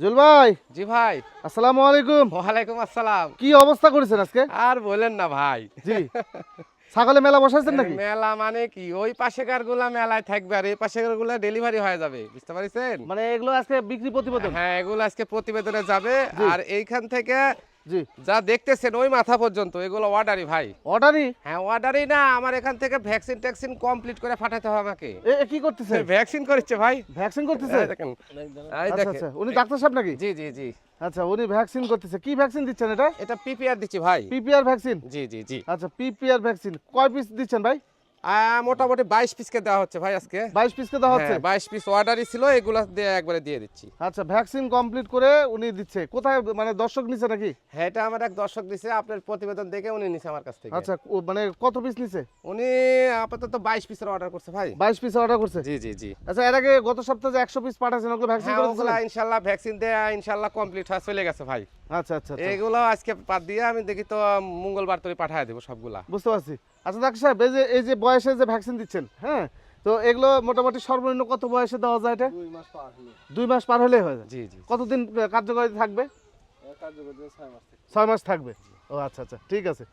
Joule ভাই জি ভাই। আসসালামু আলাইকুম। ওয়ালাইকুম আসসালাম। কি অবস্থা করেছেন আজকে? আর বলেন না ভাই। জি। ছাগলে মেলা বসাইছেন নাকি? মেলা মানে কি? ওই পাশেকারগুলা মেলায় থাকবে আর এই পাশেকারগুলা ডেলিভারি হয়ে যাবে বুঝতে পারছেন? মানে এগুলো আজকে বিক্রি প্রতিবেদন? হ্যাঁ এগুলো আজকে প্রতিবেদনে যাবে। আর এইখান থেকে জি। যা দেখতেছেন ওই মাথা পর্যন্ত এগুলো অর্ডারই ভাই। অর্ডারই হ্যাঁ অর্ডারই না আমার এখান থেকে ভ্যাকসিন ট্যাকসিন কমপ্লিট করে পাঠাতে হবে আমাকে। এ এ কি করতেছে? ভ্যাকসিন করেছে ভাই। ভ্যাকসিন করতেছে? দেখেন। এই আচ্ছা দেখেন। আচ্ছা। উনি ডাক্তার সাহেব নাকি? জি জি জি। আচ্ছা উনি ভ্যাকসিন করতেছে। কি ভ্যাকসিন দিচ্ছেন এটা? এটা পিপিআর দিচ্ছি ভাই। পিপিআর ভ্যাকসিন জি জি জি। আচ্ছা পিপিআর ভ্যাকসিন কয় পিস দিচ্ছেন ভাই? মোটামুটি বাইশ পিসকে দেওয়া হচ্ছে ভাই আজকে। বাইশ পিসকে দেওয়া হচ্ছে? হ্যাঁ বাইশ পিস অর্ডারই ছিল এগুলো দিয়ে একবারে দিয়ে দিচ্ছি। আচ্ছা ভ্যাকসিন কমপ্লিট করে উনি দিচ্ছে। কোথায় মানে দর্শক নিছে নাকি? হ্যাঁ এটা আমার এক দর্শক দিছে আপনার প্রতিবেদন দেখে উনি নিছে আমার কাছ থেকে। আচ্ছা মানে কত পিস নিছে? উনি আপাতত বাইশ পিসের অর্ডার করছে ভাই। বাইশ পিস অর্ডার করছে? জি জি জি। আচ্ছা এর আগে গত সপ্তাহে যে একশো পিস পাঠাচ্ছেন ওগুলো ভ্যাকসিন করে ভ্যাকসিন দেয়া ইনশাল্লাহ কমপ্লিট হয়ে চলে গেছে ভাই। আচ্ছা আচ্ছা আচ্ছা। এগুলো আজকে পাত দিয়ে আমি দেখি তো মঙ্গলবার তৈরি পাঠায় দেবো সবগুলা। বুঝতে পারছি। আচ্ছা ডাক্তার সাহেব এই যে এই যে বয়সে যে ভ্যাকসিন দিচ্ছেন হ্যাঁ? তো এগুলো মোটামুটি সর্বনিম্ন কত বয়সে দেওয়া যায় এটা? দুই মাস পার হলো। দুই মাস পার হলে হয়ে যায়? জি জি। কতদিন কার্যকারিতা থাকবে? ছয় মাস থাকবে। ও আচ্ছা আচ্ছা ঠিক আছে।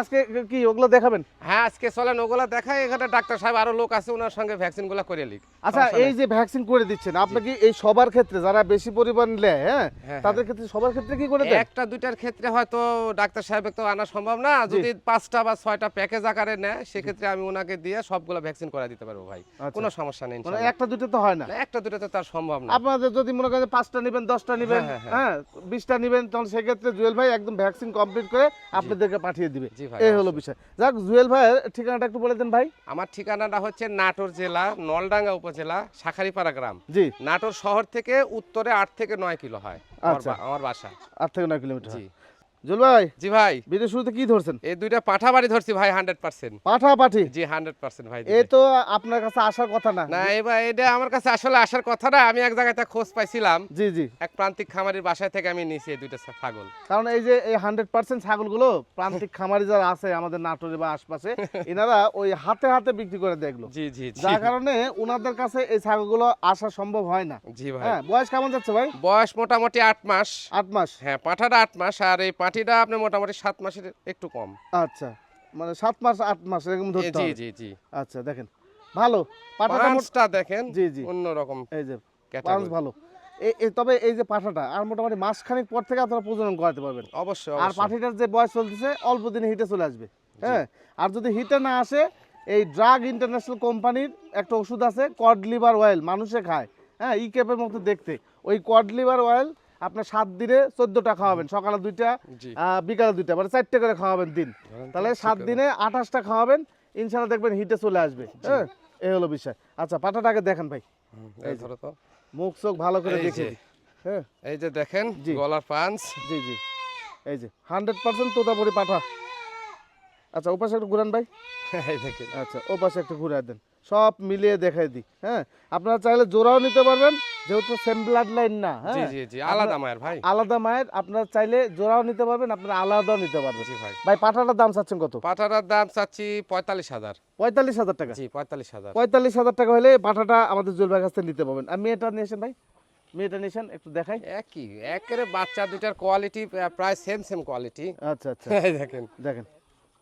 আজকে কি ওগুলো দেখাবেন? হ্যাঁ আজকে চলেন ওগুলা দেখাই। এখানে ডাক্তার সাহেব আরও লোক আছে ওনার সঙ্গে ভ্যাকসিনগুলা করে লিখ আচ্ছা এই যে ভ্যাকসিন করে দিচ্ছেন আপনি কি এই সবার ক্ষেত্রে যারা বেশি পরিমাণ নেয় হ্যাঁ হ্যাঁ, তাদের ক্ষেত্রে সবার ক্ষেত্রে কি করে দেন? একটা দুইটার ক্ষেত্রে হয়তো ডাক্তার সাহেব তো আনা সম্ভব না। যদি পাঁচটা বা ছয়টা প্যাকেজ আকারে নেয় সেক্ষেত্রে আমি ওনাকে দিয়ে সবগুলো ভ্যাকসিন করে দিতে পারব ভাই। আচ্ছা। কোনো সমস্যা নেই মানে একটা দুটো তো হয় না? একটা দুটো তো তার সম্ভব না। আপনাদের যদি মনে করেন পাঁচটা নেবেন দশটা নেবেন হ্যাঁ, হ্যাঁ, হ্যাঁ বিশটা নেবেন তখন সেক্ষেত্রে জুয়েল ভাই একদম ভ্যাকসিন কমপ্লিট করে আপনাদেরকে পাঠিয়ে দিবে। এই হলো বিষয়। যাক জুয়েল ভাইয়ের ঠিকানাটা একটু বলে দেন ভাই। আমার ঠিকানাটা হচ্ছে নাটোর জেলা নলডাঙ্গা উপজেলা শাখারিপাড়া গ্রাম। জি। নাটোর শহর থেকে উত্তরে আট থেকে নয় কিলো হয় আমার আচ্ছা। আমার বাসা। আট থেকে নয় কিলোমিটার। জি ভাই জি ভাই। ভিডিও শুরুতে কি ধরছেন? এই দুইটা পাঠা বাড়ি ধরছি ভাই হান্ড্রেড পার্সেন্ট পাঠা পাঠি জি হান্ড্রেড পার্সেন্ট ভাই এ তো আপনার কাছে আসার কথা না। না এবার এটা আমার কাছে আসলে আসার কথা না আমি এক জায়গায় তা খোঁজ পাইছিলাম। জি জি। এক প্রান্তিক খামারির থেকে আমি নিয়েছি এই দুইটা ছাগল। কারণ এই যে এই ছাগলগুলো প্রান্তিক খামারি যারা আছে আমাদের নাটোরে বা আশপাশে এনারা ওই হাতে হাতে বিক্রি করে দেখল জি জি জি। যার কারণে ওনাদের কাছে এই ছাগলগুলো আসা সম্ভব হয় না। জি ভাই। হ্যাঁ বয়স কেমন যাচ্ছে ভাই? বয়স মোটামুটি আট মাস। আট মাস। হ্যাঁ পাঠাটা আট মাস আর এই পাটিটা আপনার মোটামুটি সাত মাসের একটু কম। আচ্ছা মানে সাত মাস আট মাস এরকম ধরতে জি জি জি। আচ্ছা দেখেন ভালো। পাঠাটা দেখেন জি, জি। অন্যরকম এই যে পাঁচ ভালো। তবে এই যে পাঠাটা আর মোটামুটি মাসখানেক পর থেকে আপনারা প্রজনন করাতে পারবেন। অবশ্যই আর পাঠিটার যে বয়স চলতেছে অল্প দিনে হিটে চলে আসবে হ্যাঁ? আর যদি হিটে না আসে এই ড্রাগ ইন্টারন্যাশনাল কোম্পানির একটা ওষুধ আছে কড লিভার অয়েল মানুষে খায় হ্যাঁ? ই ক্যাপের মতো দেখতে। ওই কড লিভার অয়েল আপনার সাত দিনে চোদ্দটা খাওয়াবেন সকালে দুইটা বিকালে দুইটা মানে চারটে করে খাওয়াবেন দিন। তাহলে সাত দিনে আঠাশটা খাওয়াবেন ইনশাল্লাহ দেখবেন হিটে চলে আসবে। হ্যাঁ এই হলো বিষয়। আচ্ছা পাঠাটাকে দেখেন ভাই। এই ধরো তো। মুখ চোখ ভালো করে দেখে হ্যাঁ। এই যে দেখেন জি। গলার পাঞ্চ। জি জি। এই যে হান্ড্রেড পার্সেন্ট তোতাপুরি পাঠা আচ্ছা ওপাশে একটু ঘুরান ভাই। এই দেখেন। আচ্ছা ওপাশে একটু ঘুরে দেন। সব মিলিয়ে দেখাই দিই হ্যাঁ? আপনারা চাইলে জোড়াও নিতে পারবেন যেহেতু সেম ব্লাড লাইন না জি হ্যাঁ? জি জি আলাদা মায়ের ভাই। আলাদা মায়ের আপনারা চাইলে জোড়াও নিতে পারবেন আপনারা আলাদাও নিতে পারবেন। জি ভাই। ভাই পাঠাটার দাম চাচ্ছেন কত? পাঠাটার দাম চাচ্ছি পঁয়তাল্লিশ হাজার। পঁয়তাল্লিশ হাজার টাকা? জি পঁয়তাল্লিশ হাজার। পঁয়তাল্লিশ হাজার টাকা হলে পাঠাটা আমাদের জুয়েল কাছ থেকে নিতে পারবেন। আর মেয়েটা নিয়েছেন ভাই মেয়েটা নিয়েছেন একটু দেখাই। একই একেবারে বাচ্চা দুইটার কোয়ালিটি প্রায় সেম সেম কোয়ালিটি আচ্ছা আচ্ছা। দেখেন। দেখেন।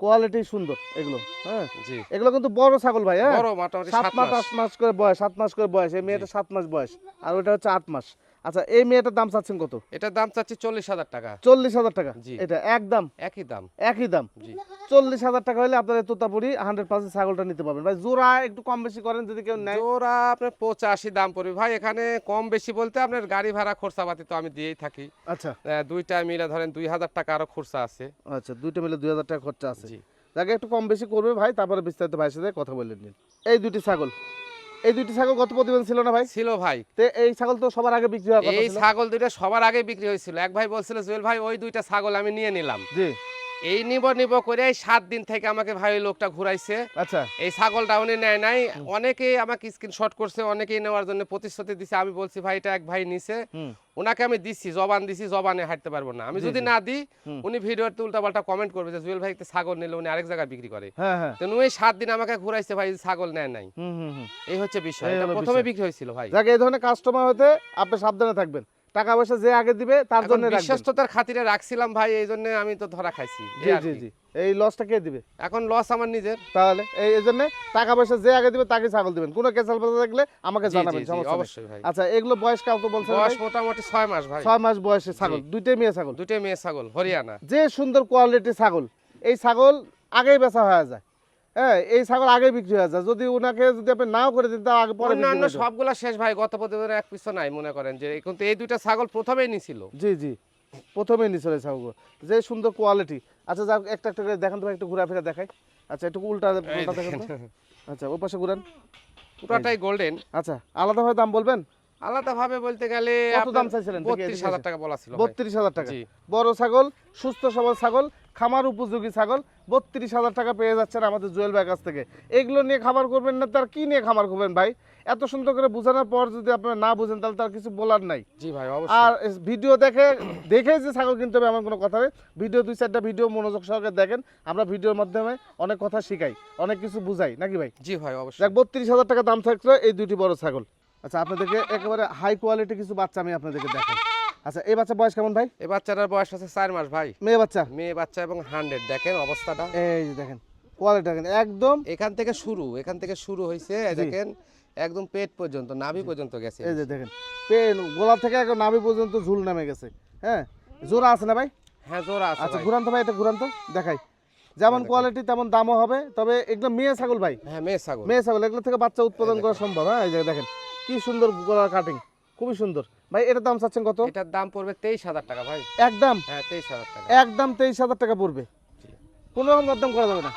কোয়ালিটি সুন্দর এগুলো হ্যাঁ? জি। এগুলো কিন্তু বড় ছাগল ভাই হ্যাঁ? সাত মাস আট মাস। করে বয়স সাত মাস করে বয়স এই মেয়েটা সাত মাস বয়স। আর ওটা হচ্ছে আট মাস। আচ্ছা এই মেয়েটার দাম চাচ্ছেন কত? এটার দাম চাচ্ছি চল্লিশ হাজার টাকা। চল্লিশ হাজার টাকা? জি। এটা একদম একই দাম। একই দাম? জি। চল্লিশ হাজার টাকা হলে আপনার তোতাপুরি হান্ড্রেড পার্সেন্ট ছাগলটা নিতে পারবেন। ভাই জোড়া একটু কম বেশি করেন যদি কেউ নেয়। জোড়া আপনার পঁচাশি দাম পড়বে। ভাই এখানে কম বেশি বলতে আপনার গাড়ি ভাড়া খরচাপাতি তো আমি দিয়েই থাকি। আচ্ছা। দুইটা মিলে ধরেন দুই হাজার টাকা আরও খরচা আছে। আচ্ছা দুইটা মিলে দুই হাজার টাকা খরচা আছে। জি। যাকে একটু কম বেশি করবে ভাই তারপরে বিস্তারিত ভাইয়ের সাথে কথা বলে নিন। এই দুটি ছাগল। এই দুইটি ছাগল গত প্রতিবেদন ছিল না ভাই? ছিল ভাই। তে এই ছাগল তো সবার আগে বিক্রি হওয়ার কথা এই ছাগল দুইটা সবার আগে বিক্রি হয়েছিল। এক ভাই বলছিল জুয়েল ভাই ওই দুইটা ছাগল আমি নিয়ে নিলাম। জি। এই নিব নিব করে সাত দিন থেকে আমাকে ভাই লোকটা ঘুরাইছে। আচ্ছা। এই ছাগলটা উনি নেয় নাই। অনেকেই আমাকে স্ক্রিনশট করছে অনেকেই নেওয়ার জন্য প্রতিশ্রুতি দিছে। আমি বলছি ভাই এটা এক ভাই নিছে। ওনাকে আমি দিচ্ছি জবান দিছি জবানে হাঁটতে পারব না। আমি যদি না দিই উনি ভিডিওতে উল্টাপাল্টা কমেন্ট করবে যে জুয়েল ভাই একটা ছাগল নিলে উনি আরেক জায়গায় বিক্রি করে। হ্যাঁ হ্যাঁ। তো ওই সাত দিন আমাকে ঘুরাইছে ভাই ছাগল নেয় নাই। হুম হুম হুম। এই হচ্ছে বিষয়। এটা প্রথমে বিক্রি হয়েছিল ভাই। এই ধরনের কাস্টমার হতে আপনি সাবধানে থাকবেন। টাকা পয়সা যে আগে দিবে তার জন্য বিশ্বস্ততার খাতিরে রাখছিলাম ভাই এই জন্য আমি তো ধরা খাইছি এই জি জি জি। এই লসটা কে দিবে? এখন লস আমার নিজের। তাহলে এই এই জন্য টাকা পয়সা যে আগে দিবে তাকে ছাগল দিবেন। কোনো কেসাল পাতা থাকলে আমাকে জানাবেন সমস্যা অবশ্যই ভাই। আচ্ছা এগুলো বয়স কত বলছেন বয়স মোটামুটি ছয় মাস ভাই। ছয় মাস বয়সে ছাগল দুইটাই মেয়ে ছাগল। দুটো মেয়ে ছাগল হরিয়ানা। যে সুন্দর কোয়ালিটি ছাগল এই ছাগল আগেই বেচা হয়ে যায়। হ্যাঁ এই ছাগল আগে বিক্রি হয়ে যায়। যদি ওনাকে যদি আপনি নাও করে দিন আগে পরে অন্যান্য সবগুলা শেষ ভাই গত প্রতিবেদনে এক পিছু নাই মনে করেন যে কিন্তু এই দুইটা ছাগল প্রথমেই নিছিল। জি জি প্রথমেই নিচলে ছাগলগুলো। যে সুন্দর কোয়ালিটি আচ্ছা একটা একটা করে দেখান তো একটু ঘুরা ফিরে দেখাই। আচ্ছা একটু উল্টা উল্টা দেখেন আচ্ছা ও পাশে ঘুরান। পুরাটাই গোল্ডেন আচ্ছা আলাদাভাবে দাম বলবেন? আলাদা ভাবে বলতে গেলে কত দাম চাইছিলেন? দেখি বত্রিশ এদিকে হাজার এসে। টাকা বলা ছিল ভাই। বত্রিশ হাজার টাকা। বড় ছাগল সুস্থ সবল ছাগল খামার উপযোগী ছাগল বত্রিশ হাজার টাকা পেয়ে যাচ্ছেন আমাদের জুয়েল ভাই কাছ থেকে। এগুলো নিয়ে খামার করবেন না তার কি নিয়ে খামার করবেন ভাই? এত সুন্দর করে বোঝানোর পর যদি আপনারা না বুঝেন তাহলে তার কিছু বলার নাই। জি ভাই আর ভিডিও দেখে দেখে যে ছাগল কিনতে হবে এমন কোনো কথা নেই। ভিডিও দুই চারটা ভিডিও মনোযোগ সহকারে দেখেন। আমরা ভিডিওর মাধ্যমে অনেক কথা শিখাই অনেক কিছু বুঝাই নাকি ভাই? জি ভাই অবশ্যই। দেখ বত্রিশ হাজার টাকা দাম থাকছে এই দুটি বড় ছাগল। আচ্ছা আপনাদেরকে একেবারে হাই কোয়ালিটি কিছু বাচ্চা আমি আপনাদেরকে দেখাই। আচ্ছা এই বাচ্চা বয়স কেমন ভাই? এই বাচ্চাটার বয়স আছে চার মাস ভাই। মেয়ে বাচ্চা? মেয়ে বাচ্চা এবং হান্ড্রেড দেখেন অবস্থাটা। এই যে দেখেন কোয়ালিটি দেখেন একদম এখান থেকে শুরু এখান থেকে শুরু হয়েছে এই দেখেন একদম পেট পর্যন্ত নাভি পর্যন্ত গেছে। এই যে দেখেন পেন গোলা থেকে একদম নাভি পর্যন্ত ঝুল নামে গেছে হ্যাঁ? জোড়া আছে না ভাই? হ্যাঁ জোড়া আছে আচ্ছা। ঘুরান তো ভাই এটা ঘুরান তো দেখাই। যেমন দেখেন। কোয়ালিটি তেমন দামও হবে তবে এগুলো মেয়ে ছাগল ভাই। হ্যাঁ মেয়ে ছাগল। মেয়ে ছাগল এগুলো থেকে বাচ্চা উৎপাদন করা সম্ভব হ্যাঁ? এই যে দেখেন কি সুন্দর গলার কাটিং খুবই সুন্দর। ভাই এটার দাম চাচ্ছেন কত? এটার দাম পড়বে তেইশ হাজার টাকা ভাই। একদম? হ্যাঁ তেইশ হাজার টাকা। একদম তেইশ হাজার টাকা পড়বে। কোনো রকম দরদাম করা যাবে না।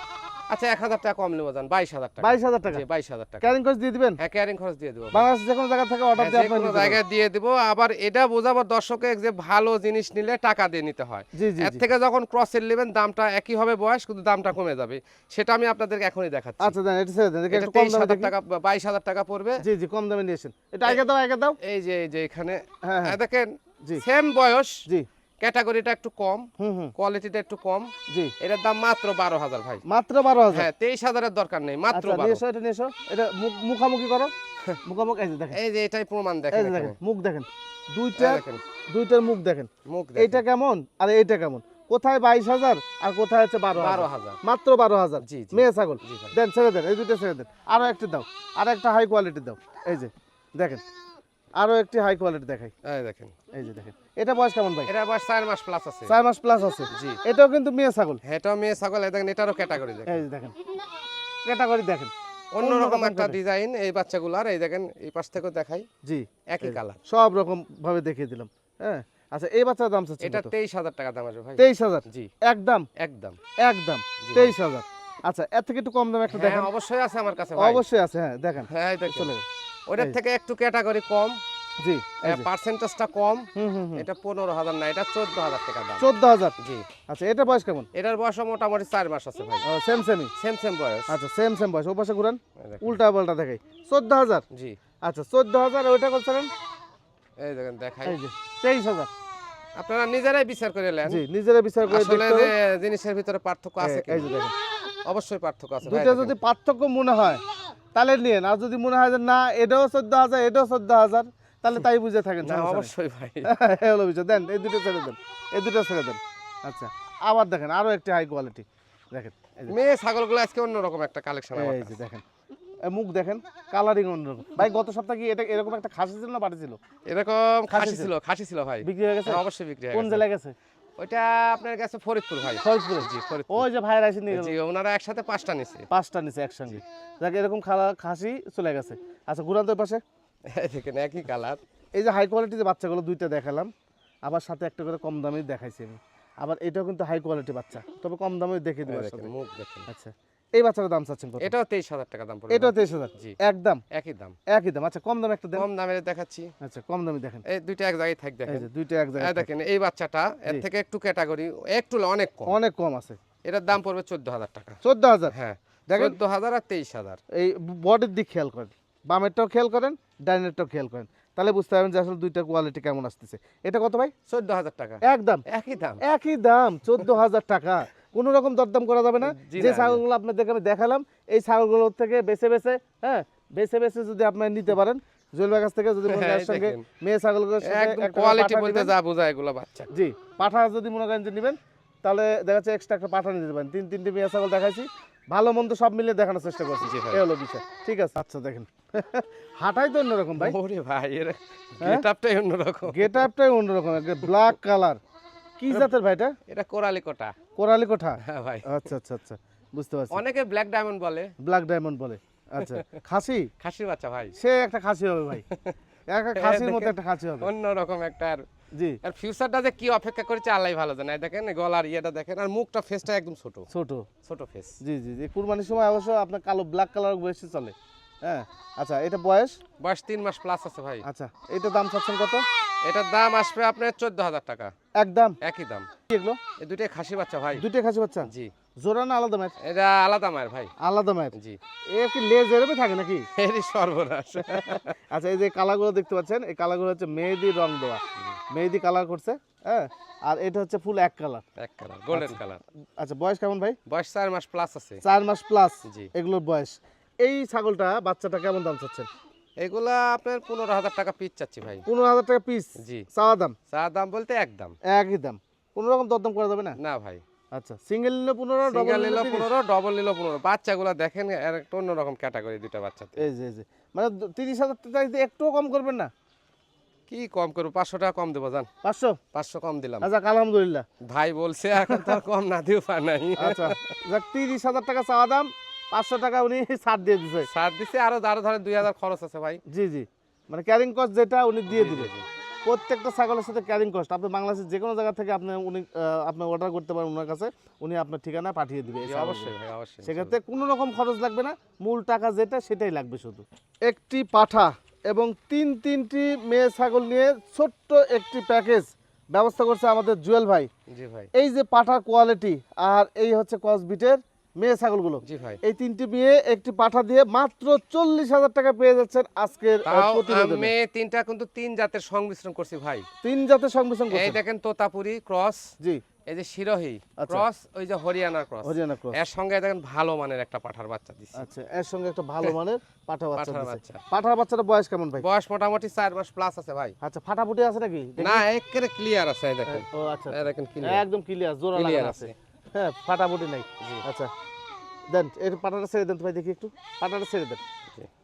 আচ্ছা এক হাজার টাকা কম নেব যান বাইশ হাজার টাকা। বাইশ হাজার টাকা? বাইশ হাজার টাকা। ক্যারিং খরচ দিয়ে দিবেন? হ্যাঁ ক্যারিং খরচ দিয়ে দেবো। বাংলাদেশ যে কোনো জায়গা থেকে অর্ডার হ্যাঁ, দিয়ে কোনো জায়গায় দিয়ে দিব। আবার এটা বোঝাবার দর্শকে যে ভালো জিনিস নিলে টাকা দিয়ে নিতে হয়। জি জি এর থেকে যখন ক্রসের নেবেন দামটা একই হবে বয়স কিন্তু দামটা কমে যাবে। সেটা আমি আপনাদেরকে এখনই দেখাচ্ছি। আচ্ছা দেন এটা ছেড়ে দেন এটা কম দামে টাকা বাইশ হাজার টাকা পড়বে। জি জি কম দামে নিয়েছেন এটা আগে দাও আগে দাও। এই যে এই যে এখানে। হ্যাঁ হ্যাঁ। দেখেন জি। সেম বয়স। জি। ক্যাটাগরিটা একটু কম হুম হুম। কোয়ালিটিটা একটু কম। জি। এটার দাম মাত্র বারো হাজার ভাই। মাত্র বারো হাজার? হ্যাঁ তেইশ হাজারের দরকার নেই মাত্র আচ্ছা এটা নিয়ে এটা মুখামুখি করো। মুখামুখি এই যে দেখেন। এই যে এটাই প্রমাণ দেখেন দেখেন মুখ দেখেন। দুইটা দুইটার মুখ দেখেন। মুখ এইটা কেমন? আর এইটা কেমন? কোথায় বাইশ হাজার আর কোথায় হচ্ছে বারো বারো হাজার। মাত্র বারো হাজার। জি। মেয়ে ছাগল। দেন ছেড়ে দেন এই দুইটা ছেড়ে দেন। আরও একটা দাও আর একটা হাই কোয়ালিটি দাও। এই যে দেখেন। আরও একটি হাই কোয়ালিটি দেখাই। এই দেখেন। এই যে দেখেন। এটা বয়স কেমন ভাই? এটা আবার চার মাস প্লাস আছে। চার মাস প্লাস আছে। জি। এটাও কিন্তু মেয়ে ছাগল। হ্যাঁ, এটাও মেয়ে ছাগল এই দেখেন এটারও ক্যাটাগরি দেখেন। এই যে দেখেন। ক্যাটাগরি দেখেন। অন্যরকম একটা ডিজাইন এই বাচ্চাগুলার এই দেখেন এই পাশ থেকেও দেখাই। জি। একই কালার সব রকম ভাবে দেখিয়ে দিলাম। হ্যাঁ। আচ্ছা এই বাচ্চার দাম চাচ্ছেন এটা কত? তেইশ হাজার টাকা দাম আসবে ভাই। তেইশ হাজার? জি। একদম? একদম। একদম। জি। ভাই। তেইশ হাজার। আচ্ছা এর থেকে একটু কম দাম একটা হ্যাঁ দেখেন। অবশ্যই আছে আমার কাছে ভাই। অবশ্যই আছে হ্যাঁ দেখেন। হ্যাঁ এই দেখেন। চলে এই। থেকে একটু ক্যাটাগরি কম। জি পার্সেন্টেজটা কম। হুম হুম হুম। এটা পনেরো হাজার না এটা চোদ্দ হাজার টাকা দাম। চোদ্দ হাজার? জি। আচ্ছা এটা বয়স কেমন? এটার বয়স মোটামুটি চার মাস আছে ভাই। সেম সেমই সেম সেম বয়স। আচ্ছা সেম সেম বয়স। ও পাশে ঘুরান উল্টা পাল্টা দেখাই। চোদ্দ হাজার? জি। আচ্ছা চোদ্দ হাজার ওইটা করছিলেন এই দেখেন দেখাই। এই যে তেইশ হাজার। আপনারা নিজেরাই বিচার করে নেন। জি নিজেরাই বিচার করে আসলে জিনিসের ভিতরে পার্থক্য আছে এই- এই যে দেখেন। অবশ্যই পার্থক্য আছে ভাই, যদি পার্থক্য মনে হয় তাহলে নিয়েন। আর যদি মনে হয় যে না এটাও চোদ্দ হাজার এটাও চোদ্দ হাজার তাহলে তাই বুঝে থাকেন। অবশ্যই ভাই। হলো বিষয়। দেন এই দুটো ছেড়ে দেন এই দুটো ছেড়ে দেন। আচ্ছা আবার দেখেন আরও একটি হাই কোয়ালিটি দেখেন মেয়ে ছাগলগুলো আজকে অন্যরকম একটা কালেকশন এই যে দেখেন মুখ দেখেন কালারিং অন্যরকম। ভাই গত সপ্তাহে কি এটা এরকম একটা খাসি ছিল না বাটি ছিল? এরকম খাসি ছিল। খাসি ছিল ভাই। বিক্রি হয়ে গেছে? হ্যাঁ, অবশ্যই বিক্রি হয়ে কোন গেছে। জেলায় গেছে? ওইটা আপনার কাছে ফরিদপুর ভাই। ফরিদপুরে জি ফরিদপুর। ওই যে ভাইয়ের এসে জি ওনারা একসাথে পাঁচটা নিছে। পাঁচটা একসঙ্গে। এরকম খালা খাসি চলে গেছে। আচ্ছা পাশে। দেখেন একই কালার। এই যে হাই কোয়ালিটির যে বাচ্চাগুলো দুইটা দেখালাম আবার সাথে একটা করে কম দামে দেখাইছি আমি। আবার এটাও কিন্তু হাই কোয়ালিটি বাচ্চা। তবে কম দামে দেখে দেবো দেখেন মুখ দেখেন। আচ্ছা। এই বাচ্চাটার দাম চাচ্ছেন কত? এটাও তেইশ হাজার টাকা দাম পড়বে। এটাও ভাই। তেইশ হাজার? জি। একদম একই দাম। একই দাম। আচ্ছা কম দাম একটা দেন। কম দামের দেখাচ্ছি। আচ্ছা কম দামে দেখেন। এই দুইটা এক জায়গায় থাক এই যে দুইটা এক জায়গায় দেখেন এই বাচ্চাটা এর থেকে একটু ক্যাটাগরি একটু অনেক কম। অনেক কম আছে। এটার দাম পড়বে চোদ্দ হাজার টাকা। চোদ্দ হাজার? হ্যাঁ দেখেন। চোদ্দ হাজার আর তেইশ হাজার। এই বডির দিক খেয়াল করেন। বামেরটাও খেয়াল করেন ডাইনেরটাও খেয়াল করেন। তাহলে বুঝতে পারবেন যে আসলে দুইটা কোয়ালিটি কেমন আসতেছে। এটা কত ভাই? চোদ্দ হাজার টাকা। একদম একই দাম। একই দাম চোদ্দ হাজার টাকা। কোনো রকম দরদাম করা যাবে না। যে ছাগলগুলো আপনাদেরকে আমি দেখালাম এই ছাগলগুলোর থেকে বেছে বেছে হ্যাঁ বেছে বেছে যদি আপনার নিতে পারেন জুয়েল কাছ থেকে যদি মনে করেন হ্যাঁ, এর সঙ্গে মেয়ে ছাগলগুলোর একদম কোয়ালিটি বলতে যা বোঝায় এগুলো বাচ্চা। জি পাঠা যদি মনে করেন যে নেবেন তাহলে দেখা যাচ্ছে এক্সট্রা একটা পাঠা নিতে পারেন। তিন তিনটে মেয়ে ছাগল দেখাইছি ভালো মন্দ সব মিলিয়ে দেখানোর চেষ্টা করছি। এই হলো বিষয়। ঠিক আছে আচ্ছা দেখেন। হাঁটাই তো অন্যরকম ভাই। ওরে ভাই এর? গেটআপটাই অন্যরকম। গেট আপটাই অন্যরকম ব্ল্যাক কালার কি জাতের ভাইটা এটা কোরালি কোটা। কোরালি কোঠা? হ্যাঁ ভাই। আচ্ছা আচ্ছা আচ্ছা। বুঝতে পারছি। অনেকে ব্ল্যাক ডায়মন্ড বলে। ব্ল্যাক ডায়মন্ড বলে। আচ্ছা। খাসি? খাসি বাচ্চা ভাই। সে একটা খাসি হবে ভাই। একটা খাসির মতো একটা খাসি হবে। অন্যরকম একটা আর জি। আর ফিউচারটা যে কি অপেক্ষা করেছে আল্লাহ ভালো জানে। দেখেন গলার ইয়েটা দেখেন আর মুখটা ফেসটা একদম ছোট। ছোট। ছোট ফেস জি জি জি। কুরবানির সময় অবশ্য আপনার কালো ব্ল্যাক কালার বেশি চলে। হ্যাঁ। আচ্ছা এটা বয়স? বয়স তিন মাস প্লাস আছে ভাই। আচ্ছা এটা দাম চাচ্ছেন কত? এটার দাম আসবে আপনার চোদ্দ হাজার টাকা। একদম? একই দাম। এগুলো? এই দুইটাই খাসি বাচ্চা ভাই। দুইটা খাসি বাচ্চা? জি। জোড়া না আলাদা ম্যাচ এটা আলাদা মায়ের ভাই। আলাদা ম্যাচ জি। এ কি লেজ এরবে থাকে নাকি? এরই সর্বনাশ। আচ্ছা এই যে কালারগুলো দেখতে পাচ্ছেন এই কালারগুলো হচ্ছে মেহেদি রং দেওয়া। মেহেদি কালার করছে হ্যাঁ? আর এটা হচ্ছে ফুল এক কালার। এক কালার গোল্ডেন কালার। আচ্ছা বয়স কেমন ভাই? বয়স চার মাস প্লাস আছে। চার মাস প্লাস জি। এগুলোর বয়স। এই ছাগলটা বাচ্চাটা কেমন দাম চাচ্ছেন? এগুলা আপনার পনেরো হাজার টাকা পিস চাচ্ছি ভাই। পনেরো হাজার টাকা পিস জি। চাওয়া দাম? চা দাম বলতে একদম একই দাম। কোনো রকম দরদাম করা যাবে না? না ভাই। আচ্ছা সিঙ্গেল নিলে পনেরো ডবল নিলে পনেরো ডবল নিল পনেরো। বাচ্চাগুলো দেখেন এর একটা অন্যরকম ক্যাটাগরি দুইটা বাচ্চাতে। এই যে এই যে। মানে তিরিশ হাজার টাকা একটুও কম করবেন না? কি কম করব? পাঁচশো টাকা কম দেবো জান। পাঁচশো? পাঁচশো কম দিলাম। আচ্ছা আলহামদুলিল্লাহ। ভাই বলছে এখন তো কম না দিও পা নাই। আচ্ছা যাক তিরিশ হাজার টাকা চাওয়া দাম পাঁচশো টাকা উনি ছাড় দিয়ে দিছে। সার দিছে আরও আরও ধরেন দুই হাজার খরচ আছে ভাই। জি জি। মানে ক্যারিং কস্ট যেটা উনি দিয়ে দিবে। প্রত্যেকটা ছাগলের সাথে ক্যারিং কস্ট আপনি বাংলাদেশের যে কোনো জায়গা থেকে আপনি উনি আপনি অর্ডার করতে পারেন ওনার কাছে উনি আপনার ঠিকানা পাঠিয়ে দিবে। অবশ্যই অবশ্যই সেক্ষেত্রে কোনো রকম খরচ লাগবে না মূল টাকা যেটা সেটাই লাগবে শুধু। একটি পাঠা এবং তিন তিনটি মেয়ে ছাগল নিয়ে ছোট্ট একটি প্যাকেজ ব্যবস্থা করছে আমাদের জুয়েল ভাই। জি ভাই। এই যে পাঠার কোয়ালিটি আর এই হচ্ছে কসবিটের মেয়ে ছাগলগুলো। এই তিনটি মেয়ে একটি পাঠা দিয়ে মাত্র চল্লিশ হাজার টাকা পেয়ে যাচ্ছেন আজকের। আমি তিনটা কিন্তু তিন জাতের সংমিশ্রণ করছি ভাই। তিন জাতের সংমিশ্রণ এই দেখেন তোতাপুরি ক্রস জি। এই যে শিরোহী আচ্ছা। ক্রস ওই যে হরিয়ানার ক্রস। হরিয়ানা ক্রস। এর সঙ্গে দেখেন ভালো মানের একটা পাঠার বাচ্চা দিছি। আচ্ছা এর সঙ্গে একটা ভালো মানের পাঠা বাচ্চা পাঠার দিছে। পাঠার বাচ্চাটা বয়স কেমন ভাই? বয়স মোটামুটি চার মাস প্লাস আছে ভাই। আচ্ছা ফাটাফুটি আছে নাকি? না একেবারে ক্লিয়ার আছে দেখেন। ও আচ্ছা দেখেন ক্লিয়ার একদম ক্লিয়ার জোড়া লাগানো আছে। হ্যাঁ ফাটাফুটি নাই। আচ্ছা দেন এর পাটাটা ছেড়ে দেন তো ভাই দেখি একটু। পাটাটা ছেড়ে দেন।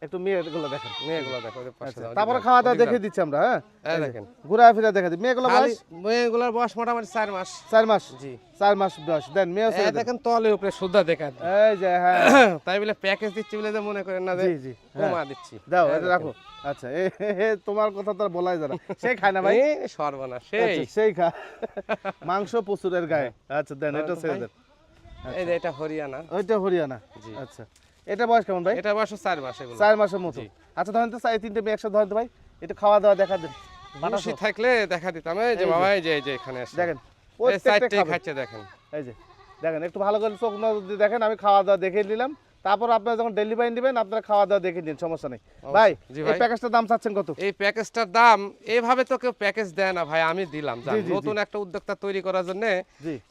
একটু মেয়েগুলো দেখেন। মেয়েগুলো দেখো আচ্ছা তারপরে খাওয়া দাওয়া ওদিকে দেখে দিচ্ছি আমরা হ্যাঁ? দেখেন ঘুরা ফিরা দেখে দিই মেয়েগুলো বয়স? মেয়েগুলোর বয়স মোটামুটি চার মাস। চার মাস? জি। চার মাস বয়স। দেন মেয়ে দেখেন তলে উপরে সুদ্ধা দেখেন এই যে হ্যাঁ। তাই বলে প্যাকেজ দিচ্ছি বলে যে মনে করেন না জি জি হ্যাঁ। কমা দিচ্ছি। দাও এটা রাখো। আচ্ছা তোমার কথা তো বলাই যায় না। সে খায় না ভাই? এই সর্বনাশ সেই। আচ্ছা, সেই খা। মাংস প্রচুরের গায়ে। আচ্ছা দেন এটা ছেড়ে দেন। এই যে এটা হরিয়ানা। ওইটা হরিয়ানা? জি। আচ্ছা। এটা বয়স কেমন ভাই? এটা বয়স চার মাস এগুলো। চার মাসের মতো। আচ্ছা ধরেন তো চাই তিনটে মেয়ে একসাথে ধরেন তো ভাই একটু খাওয়া দাওয়া দেখা দেন। থাকলে দেখা দিতাম। এই যে যে। বাবা এই যে এই যে এখানে দেখেন এই সাইডটাই খাচ্ছে দেখেন। এই যে দেখেন একটু ভালো করে চোখ নজর দিয়ে দেখেন আমি খাওয়া দাওয়া দেখে নিলাম। তারপর আপনারা যখন ডেলিভারি নেবেন আপনারা খাওয়া দাওয়া দেখে নিন সমস্যা নেই। ভাই এই প্যাকেজটার দাম চাচ্ছেন কত? এই প্যাকেজটার দাম এইভাবে তো কেউ প্যাকেজ দেয় না ভাই আমি দিলাম। নতুন একটা উদ্যোক্তা তৈরি করার জন্য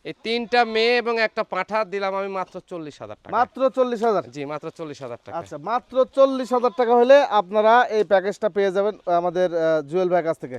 এই তিনটা মেয়ে এবং একটা পাঠা দিলাম আমি মাত্র চল্লিশ হাজার টাকা মাত্র চল্লিশ হাজার? জি মাত্র চল্লিশ হাজার টাকা আচ্ছা মাত্র চল্লিশ হাজার টাকা হলে আপনারা এই প্যাকেজটা পেয়ে যাবেন আমাদের জুয়েল ভাইয়ের কাছ থেকে।